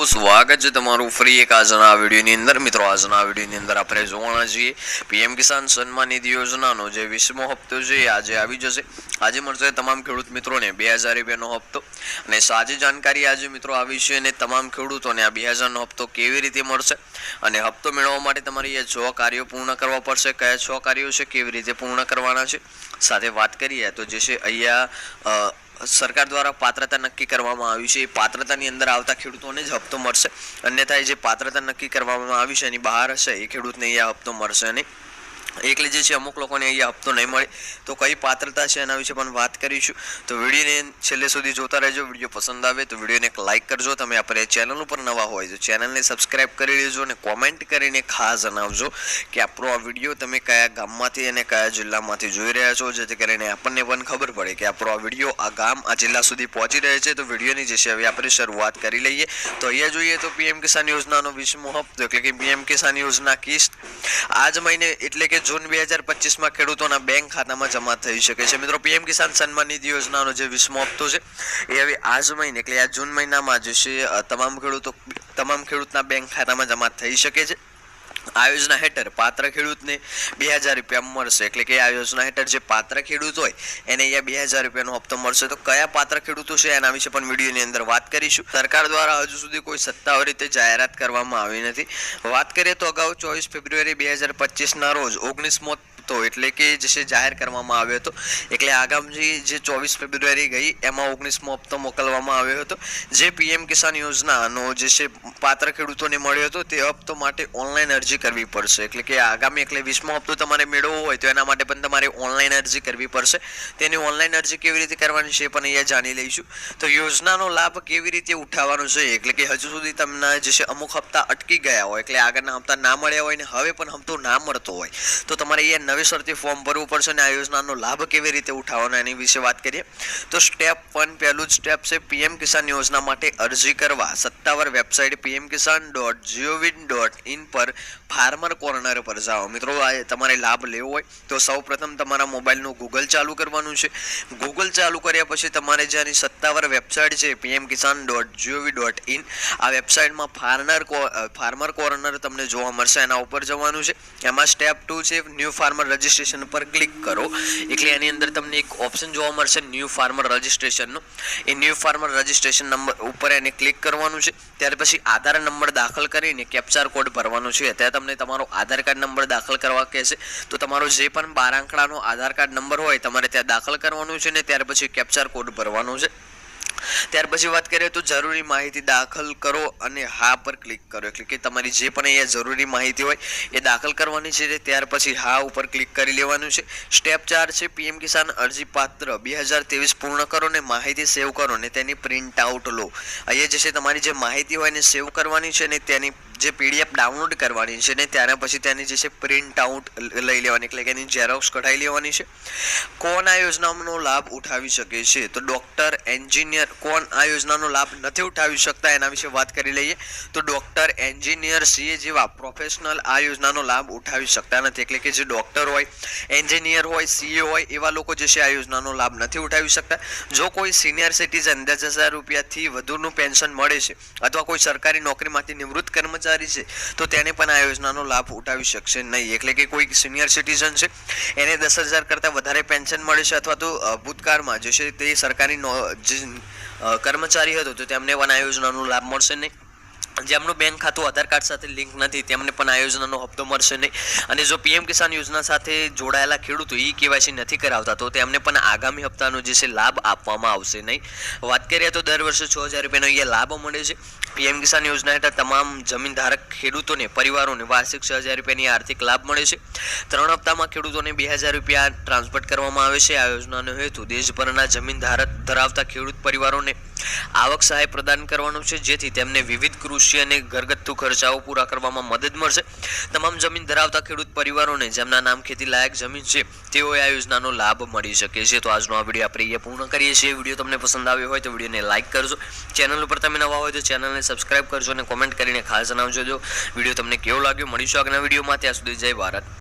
સ્વાગત છે તમારું ફ્રી એક આજના આ વિડીયોની અંદર. મિત્રો, આજના આ વિડીયોની અંદર આપણે જોવાના છીએ પીએમ કિસાન સન્માન નિધિ યોજનાનો જે વીસમો હપ્તો છે એ આજે આવી જશે. આજે મળશે તમામ ખેડૂત મિત્રોને બે હજાર રૂપિયાનો હપ્તો. અને સાચી જાણકારી આજે મિત્રો આવી છે અને તમામ ખેડૂતોને આ બે હજારનો હપ્તો કેવી રીતે મળશે? અને હપ્તો મેળવવા માટે તમારે એ છ કાર્યો પૂર્ણ કરવા પડશે. કયા છ કાર્યો છે? કેવી રીતે પૂર્ણ કરવાના છે? સાથે વાત કરીએ તો જે છે અહીંયા સરકાર દ્વારા પાત્રતા નક્કી કરવામાં આવી છે. એ પાત્રતાની અંદર આવતા ખેડૂતોને જ હપ્તો મળશે. અન્યથા, એ જે પાત્રતા નક્કી કરવામાં આવી છે, એની બહાર હશે, એ ખેડૂતને અહીંયા હપ્તો મળશે નહીં. એકલે જે છે અમુક લોકોને અહીંયા હપ્તો નહીં મળે. તો કઈ પાત્રતા છે એના વિશે પણ વાત કરીશું. તો વિડીયોને છેલ્લે સુધી જોતા રહેજો. વીડિયો પસંદ આવે તો વિડીયોને એક લાઇક કરજો. તમે આપણે ચેનલ ઉપર નવા હોય તો ચેનલને સબસ્ક્રાઇબ કરી લેજો અને કોમેન્ટ કરીને ખાસ જણાવજો કે આપણો આ વીડિયો તમે કયા ગામમાંથી અને કયા જિલ્લામાંથી જોઈ રહ્યા છો. જેથી કરીને આપણને પણ ખબર પડે કે આપણો આ વીડિયો આ ગામ, આ જિલ્લા સુધી પહોંચી રહ્યો છે. તો વિડીયોની જે છે હવે આપણે શરૂઆત કરી લઈએ. તો અહીંયા જોઈએ તો પીએમ કિસાન યોજનાનો વીસમો હપ્તો એટલે કે પીએમ કિસાન યોજના કિસ્ત. આજ મહિને એટલે કે જૂન બે હજાર પચીસમાં ખેડૂતોના બેંક ખાતામાં જમા થઈ શકે છે. મિત્રો, પીએમ કિસાન સન્માન નિધિ યોજનાનો જે વીસમો હપ્તો છે, એ હવે આજ મહિને, એટલે આ જૂન મહિનામાં જે છે તમામ ખેડૂતો, તમામ ખેડૂતના બેંક ખાતામાં જમા થઈ શકે છે. આ યોજના હેઠળ પાત્ર ખેડૂતને બે હજાર રૂપિયા મળશે. એટલે કે આ યોજના હેઠળ જે પાત્ર ખેડૂત હોય, એને અહીંયા બે હજાર રૂપિયાનો હપ્તો મળશે. તો કયા પાત્ર ખેડૂતો છે એના વિશે પણ વિડીયોની અંદર વાત કરીશું. સરકાર દ્વારા હજુ સુધી કોઈ સત્તાવાર રીતે જાહેરાત કરવામાં આવી નથી. વાત કરીએ તો અગાઉ ચોવીસ ફેબ્રુઆરી બે હજાર પચીસના રોજ ઓગણીસમો તો એટલે કે જે જાહેર કરવામાં આવ્યો હતો. એટલે આગામી જે ચોવીસ ફેબ્રુઆરી ગઈ, એમાં ઓગણીસમો હપ્તો મોકલવામાં આવ્યો હતો. જે પીએમ કિસાન યોજનાનો જે છે પાત્ર ખેડૂતોને મળ્યો હતો, તે હપ્તો માટે ઓનલાઈન અરજી કરવી પડશે. એટલે કે આગામી એટલે વીસમો હપ્તો તમારે મેળવવો હોય, તો એના માટે પણ તમારે ઓનલાઈન અરજી કરવી પડશે. તેની ઓનલાઈન અરજી કેવી રીતે કરવાની છે પણ અહીંયા જાણી લઈશું. તો યોજનાનો લાભ કેવી રીતે ઉઠાવવાનો છે? એટલે કે હજુ સુધી તમને જે છે અમુક હપ્તા અટકી ગયા હોય, એટલે આગળના હપ્તા ના મળ્યા હોય ને, હવે પણ હપ્તો ના મળતો હોય. તો તમારે અહીંયા નવેસરથી ફોર્મ ભરવું પડશે અને આ યોજનાનો લાભ કેવી રીતે ઉઠાવવાનો એની વિશે વાત કરીએ. તો સ્ટેપ વન પહેલું જ સ્ટેપ છે પીએમ કિસાન યોજના માટે અરજી કરવા. સત્તાવાર website PM Kisan dot G O V dot in પર ફાર્મર કોર્નર પર જાઓ. મિત્રો, આ તમારે લાભ લેવો હોય તો સૌ પ્રથમ તમારા મોબાઈલનું ગૂગલ ચાલુ કરવાનું છે. ગૂગલ ચાલુ કર્યા પછી તમારે જેની સત્તાવાર વેબસાઇટ છે PM Kisan dot G O V dot in આ વેબસાઇટમાં ફાર્મર ફાર્મર કોર્નર તમને જોવા મળશે. એના ઉપર જવાનું છે. એમાં સ્ટેપ ટુ છે ન્યૂ ફાર્મર રજિસ્ટ્રેશન પર ક્લિક કરો. એટલે એની અંદર તમને એક ઓપ્શન જોવા મળશે ન્યૂ ફાર્મર રજિસ્ટ્રેશનનું એ ન્યૂ ફાર્મર રજિસ્ટ્રેશન નંબર ઉપર એને ક્લિક કરવાનું છે. ત્યાર પછી આધાર નંબર દાખલ કરીને કેપ્ચર કોડ ભરવાનો છે. ત્યાં તમને તમારો આધાર કાર્ડ નંબર દાખલ કરવા કહેશે. તો તમારો જે પણ બાર આંકડાનો આધાર કાર્ડ નંબર હોય, તમારે ત્યાં દાખલ કરવાનું છે ને ત્યાર પછી કેપ્ચર કોડ ભરવાનો છે. ત્યાર પછી વાત કરીએ તો જરૂરી માહિતી દાખલ કરો અને હા પર ક્લિક કરો. એટલે કે તમારી જે પણ અહીંયા જરૂરી માહિતી હોય એ દાખલ કરવાની છે. ત્યાર પછી હા ઉપર ક્લિક કરી લેવાનું છે. સ્ટેપ ચાર છે, પીએમ કિસાન અરજી પાત્ર બે હજાર ત્રેવીસ પૂર્ણ કરો ને માહિતી સેવ કરો ને તેની પ્રિન્ટ આઉટ લો. અહીંયા જે છે, તમારી જે માહિતી હોય એને સેવ કરવાની છે ને તેની જે પીડીએફ ડાઉનલોડ કરવાની છે ને ત્યાર પછી તેની જે છે પ્રિન્ટ આઉટ લઈ લેવાની, એટલે કે એની ઝેરોક્સ કઢાઈ લેવાની છે. કોણ આ યોજનાનો લાભ ઉઠાવી શકે છે? તો ડોક્ટર એન્જિનિયર કોણ આ યોજનાનો લાભ નથી ઉઠાવી શકતા? એના વિશે વાત કરી લઈએ. તો ડોક્ટર એન્જિનિયર સીએ જેવા પ્રોફેશનલ આ યોજનાનો લાભ ઉઠાવી શકતા નથી. એટલે કે જે ડોક્ટર હોય એન્જિનિયર હોય સીએ હોય, એવા લોકો જે છે આ યોજનાનો લાભ નથી ઉઠાવી શકતા. જો કોઈ સિનિયર સિટીઝન દસ હજાર રૂપિયાથી વધુનું પેન્શન મળે છે, અથવા કોઈ સરકારી નોકરીમાંથી નિવૃત્ત કર્મચારી છે, તો તેને પણ આ યોજનાનો લાભ ઉઠાવી શકશે નહીં. એટલે કે કોઈ સિનિયર સિટીઝન છે, એને દસ હજાર કરતાં વધારે પેન્શન મળે છે અથવા તો ભૂતકાળમાં, જે છે તે સરકારી કર્મચારી હતો, તો તેમને પણ આ યોજનાનો લાભ મળશે નહીં. જેમનું બેંક ખાતું આધાર કાર્ડ સાથે લિંક નથી તેમને પણ આ યોજનાનો હપ્તો મળશે નહીં. અને જો પીએમ કિસાન યોજના સાથે જોડાયેલા ખેડૂતો ઈ કેવાયસી નથી કરાવતા, તો તેમને પણ આગામી હપ્તાનો જે છે લાભ આપવામાં આવશે નહીં. વાત કરીએ તો દર વર્ષે છ હજાર રૂપિયાનો અહીંયા લાભ મળે છે. પીએમ કિસાન યોજના હેઠળ તમામ જમીનધારક ખેડૂતોને, પરિવારોને વાર્ષિક છ હજાર રૂપિયાની આર્થિક લાભ મળે છે. ત્રણ હપ્તામાં ખેડૂતોને બે હજાર રૂપિયા ટ્રાન્સફર કરવામાં આવે છે. આ યોજનાનો હેતુ દેશભરના જમીનધારક ધરાવતા ખેડૂત પરિવારોને આવક સહાય પ્રદાન કરવાનો છે, જેથી તેમને વિવિધ કૃષિ અને ઘરગથ્થુ ખર્ચાઓ પૂરા કરવામાં મદદ મળશે. તમામ જમીન ધરાવતા ખેડૂત પરિવારોને જેમના નામ ખેતી લાયક જમીન છે, તેઓએ આ યોજનાનો લાભ મળી શકે છે. તો આજનો આ વીડિયો આપણે અહીંયા પૂર્ણ કરીએ છીએ. વીડિયો તમને પસંદ આવ્યો હોય તો વિડીયોને લાઇક કરજો. ચેનલ ઉપર તમે નવા હોય તો ચેનલને સબસ્ક્રાઇબ કરજો અને કોમેન્ટ કરીને ખાસ જણાવજો વીડિયો તમને કેવો લાગ્યો. મળીશું આગળના વિડીયોમાં. ત્યાં સુધી જય ભારત.